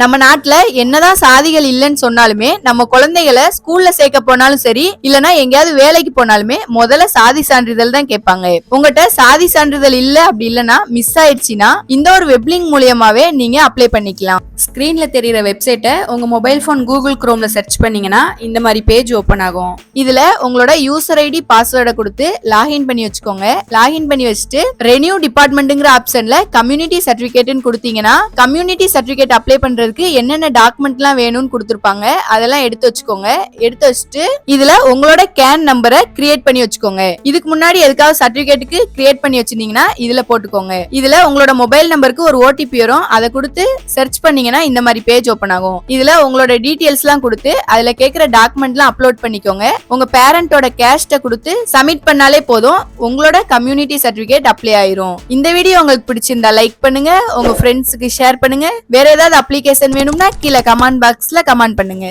நம்ம நாட்டுல என்னதான் சாதிகள் இல்லைன்னு சொன்னாலுமே நம்ம குழந்தைகளை ஸ்கூல்ல சேர்க்க போனாலும் சரி இல்லனா எங்கேயாவது வேலைக்கு போனாலுமே முதல்ல சாதி சான்றிதழ் தான் கேட்பாங்க. உங்ககிட்ட சாதி சான்றிதழ் இல்ல அப்படி இல்லனா மிஸ் ஆயிடுச்சுன்னா இந்த ஒரு வெப்லிங் மூலியமாவே நீங்க அப்ளை பண்ணிக்கலாம். ஸ்கிரீன்ல தெரியற வெப்சைட்டை உங்க மொபைல் ஃபோன் கூகுள் குரோம்ல சர்ச் பண்ணீங்கன்னா இந்த மாதிரி பேஜ் ஓபன் ஆகும். இதுல உங்களோட யூசர் ஐடி பாஸ்வேர்டை கொடுத்து லாகின் பண்ணி வச்சுக்கோங்க. லாகின் பண்ணி வச்சுட்டு ரெனியூ டிபார்ட்மெண்ட்ங்கிற ஆப்ஷன்ல கம்யூனிட்டி சர்டிபிகேட்னு கொடுத்தீங்கன்னா கம்யூனிட்டி சர்டிபிகேட் அப்ளை பண்றதுக்கு என்னென்ன டாக்குமெண்ட்லாம் வேணும்னு கொடுத்துருப்பாங்க அதெல்லாம் எடுத்து வச்சுக்கோங்க. எடுத்து வச்சுட்டு இதுல உங்களோட கேன் நம்பரை கிரியேட் பண்ணி வச்சுக்கோங்க. இதுக்கு முன்னாடி எதுக்காவது சர்டிபிகேட்டுக்கு கிரியேட் பண்ணி வச்சிருந்தீங்கன்னா இதுல போட்டுக்கோங்க. இதுல உங்களோட மொபைல் நம்பருக்கு ஒரு ஓடிபி வரும். அதை கொடுத்து சர்ச் பண்ணீங்கன்னா இந்த மாதிரி பேஜ் ஓபன் ஆகும். இதுல உங்களோட டீடைல்ஸ்லாம் கொடுத்து அதுல கேக்குற டாக்குமெண்ட்லாம் அப்லோட் பண்ணிக்கோங்க. உங்க பேரண்டோட கேஷ்ட கொடுத்து சப்மிட் பண்ணாலே போதும். உங்களோட கம்யூனிட்டி சர்டிபிகேட் அப்ளை ஆயிரும். இந்த வீடியோ உங்களுக்கு பிடிச்சிருந்தா லைக் பண்ணுங்க. உங்க ஃப்ரெண்ட்ஸுக்கு ஷேர் பண்ணுங்க. வேற ஏதாவது அப்ளிகேஷன் வேணும்னா கீழே கமெண்ட் பாக்ஸ்ல கமெண்ட் பண்ணுங்க.